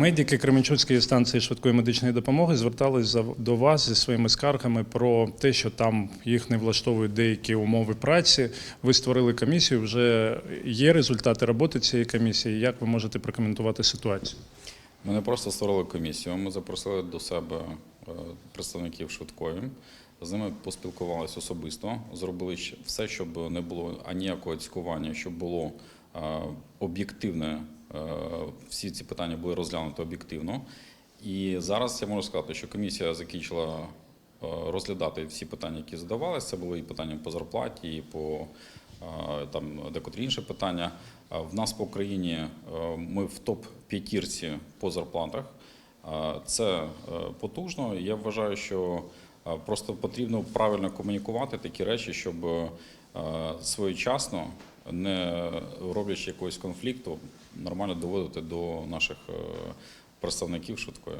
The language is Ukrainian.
Медики Кременчуцької станції швидкої медичної допомоги звертались до вас зі своїми скаргами про те, що там їх не влаштовують деякі умови праці. Ви створили комісію. Вже є результати роботи цієї комісії. Як ви можете прокоментувати ситуацію? Ми не просто створили комісію, ми запросили до себе е, представників швидкої. З ними поспілкувалися особисто, зробили все, щоб не було аніякого цькування, щоб було е, об'єктивне. Е, Всі ці питання були розглянуті об'єктивно. І зараз я можу сказати, що комісія закінчила е, розглядати всі питання, які задавалися. Це були і питання по зарплаті, і по е, там декотрі інші питання. В нас по Україні ми в топ п'ятірці по зарплатах. Це потужно. Я вважаю, що просто потрібно правильно комунікувати такі речі, щоб своєчасно, не роблячи якогось конфлікту, нормально доводити до наших е, представників швидкої.